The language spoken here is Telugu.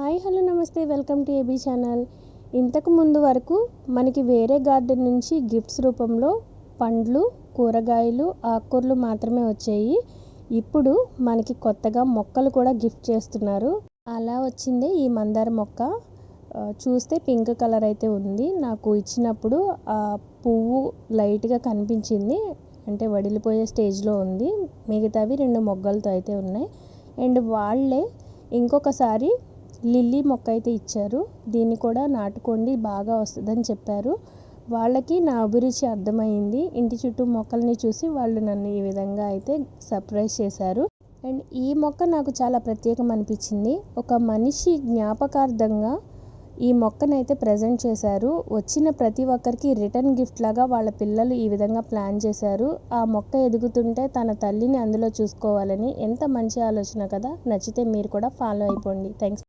హాయ్ హలో నమస్తే వెల్కమ్ టు ఏబీ ఛానల్. ఇంతకు ముందు వరకు మనకి వేరే గార్డెన్ నుంచి గిఫ్ట్స్ రూపంలో పండ్లు కూరగాయలు ఆకుకూరలు మాత్రమే వచ్చాయి. ఇప్పుడు మనకి కొత్తగా మొక్కలు కూడా గిఫ్ట్ చేస్తున్నారు. అలా వచ్చిందే ఈ మందార మొక్క. చూస్తే పింక్ కలర్ అయితే ఉంది. నాకు ఇచ్చినప్పుడు ఆ పువ్వు లైట్గా కనిపించింది. అంటే వడిలిపోయే స్టేజ్లో ఉంది. మిగతావి రెండు మొగ్గలతో అయితే ఉన్నాయి. అండ్ వాళ్ళే ఇంకొకసారి లిల్లీ మొక్క అయితే ఇచ్చారు. దీన్ని కూడా నాటుకోండి బాగా వస్తుందని చెప్పారు. వాళ్ళకి నా అభిరుచి అర్థమైంది. ఇంటి చుట్టూ మొక్కల్ని చూసి వాళ్ళు నన్ను ఈ విధంగా అయితే సర్ప్రైజ్ చేశారు. అండ్ ఈ మొక్క నాకు చాలా ప్రత్యేకం అనిపించింది. ఒక మనిషి జ్ఞాపకార్థంగా ఈ మొక్కనైతే ప్రజెంట్ చేశారు. వచ్చిన ప్రతి ఒక్కరికి రిటర్న్ గిఫ్ట్ లాగా వాళ్ళ పిల్లలు ఈ విధంగా ప్లాన్ చేశారు. ఆ మొక్క ఎదుగుతుంటే తన తల్లిని అందులో చూసుకోవాలని ఎంత మంచి ఆలోచన కదా. నచ్చితే మీరు కూడా ఫాలో అయిపోండి. థ్యాంక్స్.